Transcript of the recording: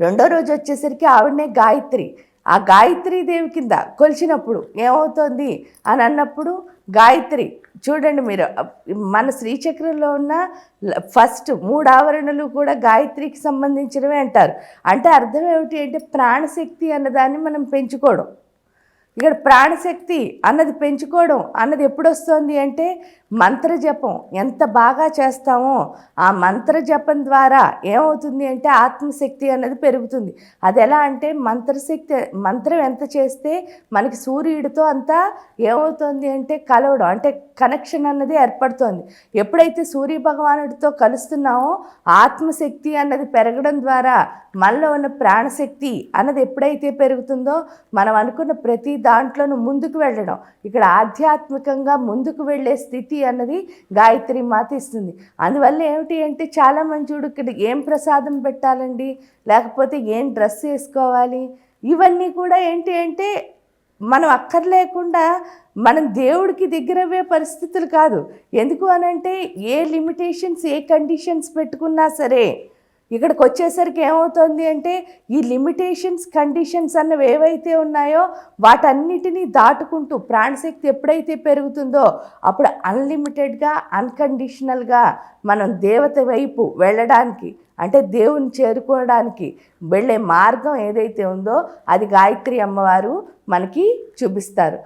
రెండో రోజు వచ్చేసరికి ఆవిడనే గాయత్రి. ఆ గాయత్రి దేవి కింద కొలిచినప్పుడు ఏమవుతుంది అని అన్నప్పుడు గాయత్రి చూడండి మీరు మన శ్రీచక్రంలో ఉన్న ఫస్ట్ మూడు ఆవరణలు కూడా గాయత్రికి సంబంధించినవే అంటారు. అంటే అర్థం ఏమిటి అంటే ప్రాణశక్తి అన్నదాన్ని మనం పెంచుకోవడం. ఇక్కడ ప్రాణశక్తి అన్నది పెంచుకోవడం అన్నది ఎప్పుడు వస్తుంది అంటే మంత్ర జపం ఎంత బాగా చేస్తామో ఆ మంత్ర జపం ద్వారా ఏమవుతుంది అంటే ఆత్మశక్తి అన్నది పెరుగుతుంది. అది ఎలా అంటే మంత్రశక్తి మంత్రం ఎంత చేస్తే మనకి సూర్యుడితో అంతా ఏమవుతుంది అంటే కలవడం అంటే కనెక్షన్ అన్నది ఏర్పడుతోంది. ఎప్పుడైతే సూర్య భగవానుడితో కలుస్తున్నామో ఆత్మశక్తి అన్నది పెరగడం ద్వారా మనలో ఉన్న ప్రాణశక్తి అన్నది ఎప్పుడైతే పెరుగుతుందో మనం అనుకున్న ప్రతి దాంట్లోనూ ముందుకు వెళ్ళడం ఇక్కడ ఆధ్యాత్మికంగా ముందుకు వెళ్ళే స్థితి అన్నది గాయత్రి మాత ఇస్తుంది. అందువల్ల ఏమిటి అంటే చాలా మంది ఇక్కడ ఏం ప్రసాదం పెట్టాలండి లేకపోతే ఏం డ్రెస్ వేసుకోవాలి ఇవన్నీ కూడా ఏంటి అంటే మనం అక్కర్లేకుండా మనం దేవుడికి దగ్గరవే పరిస్థితులు కాదు. ఎందుకు అనంటే ఏ లిమిటేషన్స్ ఏ కండిషన్స్ పెట్టుకున్నా సరే ఇక్కడికి వచ్చేసరికి ఏమవుతుంది అంటే ఈ లిమిటేషన్స్ కండిషన్స్ అన్నవి ఏవైతే ఉన్నాయో వాటన్నిటినీ దాటుకుంటూ ప్రాణశక్తి ఎప్పుడైతే పెరుగుతుందో అప్పుడు అన్లిమిటెడ్గా అన్కండిషనల్గా మనం దేవత వైపు వెళ్ళడానికి అంటే దేవుని చేరుకోవడానికి వెళ్ళే మార్గం ఏదైతే ఉందో అది గాయత్రి అమ్మవారు మనకి చూపిస్తారు.